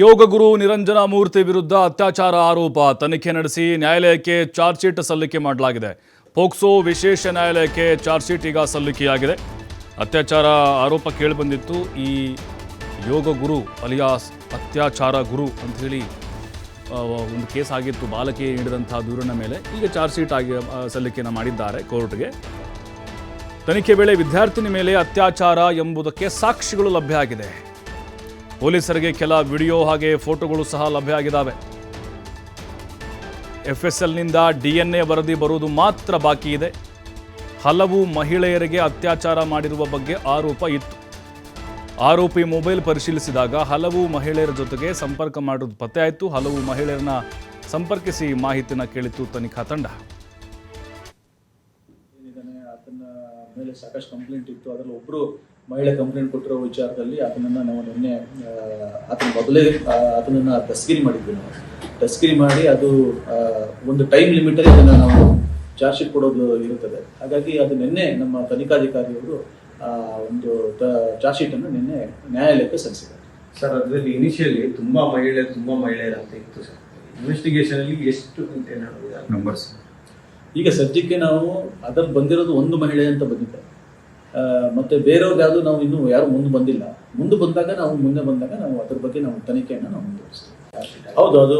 ಯೋಗ ಗುರು ನಿರಂಜನ ಮೂರ್ತಿ ವಿರುದ್ಧ ಅತ್ಯಾಚಾರ ಆರೋಪ ತನಿಖೆ ನಡೆಸಿ ನ್ಯಾಯಾಲಯಕ್ಕೆ ಚಾರ್ಜ್ ಶೀಟ್ ಸಲ್ಲಿಕೆ ಮಾಡಲಾಗಿದೆ. ಪೋಕ್ಸೋ ವಿಶೇಷ ನ್ಯಾಯಾಲಯಕ್ಕೆ ಚಾರ್ಜ್ ಶೀಟ್ ಈಗ ಸಲ್ಲಿಕೆಯಾಗಿದೆ. ಅತ್ಯಾಚಾರ ಆರೋಪ ಕೇಳಿಬಂದಿತ್ತು. ಈ ಯೋಗ ಗುರು ಅಲಿಯಾಸ್ ಅತ್ಯಾಚಾರ ಗುರು ಅಂತ ಹೇಳಿ ಒಂದು ಕೇಸ್ ಆಗಿತ್ತು ಬಾಲಕಿ ನೀಡಿದಂತಹ ದೂರಿನ ಮೇಲೆ. ಈಗ ಚಾರ್ಜ್ ಶೀಟ್ ಆಗಿ ಸಲ್ಲಿಕೆಯನ್ನು ಮಾಡಿದ್ದಾರೆ ಕೋರ್ಟ್ಗೆ. ತನಿಖೆ ವೇಳೆ ವಿದ್ಯಾರ್ಥಿನಿ ಮೇಲೆ ಅತ್ಯಾಚಾರ ಎಂಬುದಕ್ಕೆ ಸಾಕ್ಷಿಗಳು ಲಭ್ಯ ಆಗಿದೆ. ಪೊಲೀಸರಿಗೆ ಕೆಲ ವಿಡಿಯೋ ಹಾಗೆ ಫೋಟೋಗಳು ಸಹ ಲಭ್ಯ ಆಗಿದ್ದಾವೆ. ಎಫ್ ಎಸ್ ಎಲ್ನಿಂದ ಡಿ ಎನ್ ಎ ವರದಿ ಬರುವುದು ಮಾತ್ರ ಬಾಕಿ ಇದೆ. ಹಲವು ಮಹಿಳೆಯರಿಗೆ ಅತ್ಯಾಚಾರ ಮಾಡಿರುವ ಬಗ್ಗೆ ಆರೋಪ ಇತ್ತು. ಆರೋಪಿ ಮೊಬೈಲ್ ಪರಿಶೀಲಿಸಿದಾಗ ಹಲವು ಮಹಿಳೆಯರ ಜೊತೆಗೆ ಸಂಪರ್ಕ ಮಾಡೋದು ಪತ್ತೆಯಾಯಿತು ಹಲವು ಮಹಿಳೆಯರನ್ನ ಸಂಪರ್ಕಿಸಿ ಮಾಹಿತಿನ ಕೇಳಿತು ತನಿಖಾ ತಂಡ. ಆತನ ಮೇಲೆ ಸಾಕಷ್ಟು ಕಂಪ್ಲೇಂಟ್ ಇತ್ತು. ಅದರಲ್ಲಿ ಒಬ್ಬರು ಮಹಿಳೆ ಕಂಪ್ಲೇಂಟ್ ಕೊಟ್ಟಿರೋ ವಿಚಾರದಲ್ಲಿ ಅದನ್ನು ನಾವು ನಿನ್ನೆ ಆತನ ಮೊದಲೇ ಅದನ್ನು ಆತನನ್ನ ತಸ್ಕಿರಿ ಮಾಡಿದ್ವಿ ನಾವು. ತಸ್ಕಿರಿ ಮಾಡಿ ಅದು ಒಂದು ಟೈಮ್ ಲಿಮಿಟಲ್ಲಿ ಅದನ್ನು ನಾವು ಚಾರ್ಜ್ ಶೀಟ್ ಕೊಡೋದು ಇರುತ್ತದೆ. ಹಾಗಾಗಿ ಅದು ನಿನ್ನೆ ನಮ್ಮ ತನಿಖಾಧಿಕಾರಿಯವರು ಆ, ಒಂದು ಚಾರ್ಜ್ ಶೀಟನ್ನು ನಿನ್ನೆ ನ್ಯಾಯಾಲಯಕ್ಕೆ ಸಲ್ಲಿಸಿದ್ದಾರೆ. ಸರ್ ಅದರಲ್ಲಿ ಇನಿಷಿಯಲಿ ತುಂಬಾ ಮಹಿಳೆ ತುಂಬಾ ಮಹಿಳೆಯರಂತ ಅಂತ ಇತ್ತು ಸರ್. ಇನ್ವೆಸ್ಟಿಗೇಷನ್ ಅಲ್ಲಿ ಎಷ್ಟು ಅಂತ ಏನಾದ್ರು ನಂಬರ್ಸ್ ಈಗ ಸದ್ಯಕ್ಕೆ ನಾವು ಅದ್ರಲ್ಲಿ ಬಂದಿರೋದು ಒಂದು ಮಹಿಳೆ ಅಂತ ಬಂದಿದೆ ಮತ್ತೆ ಬೇರೆಯವ್ರು ಯಾವುದು ನಾವು ಇನ್ನೂ ಯಾರು ಮುಂದೆ ಬಂದಿಲ್ಲ. ಮುಂದೆ ಬಂದಾಗ ನಾವು, ಮುಂದೆ ಬಂದಾಗ ನಾವು ಅದ್ರ ಬಗ್ಗೆ ನಾವು ತನಿಖೆಯನ್ನು ನಾವು ಮುಂದುವರಿಸ್ತೀವಿ. ಹೌದು, ಅದು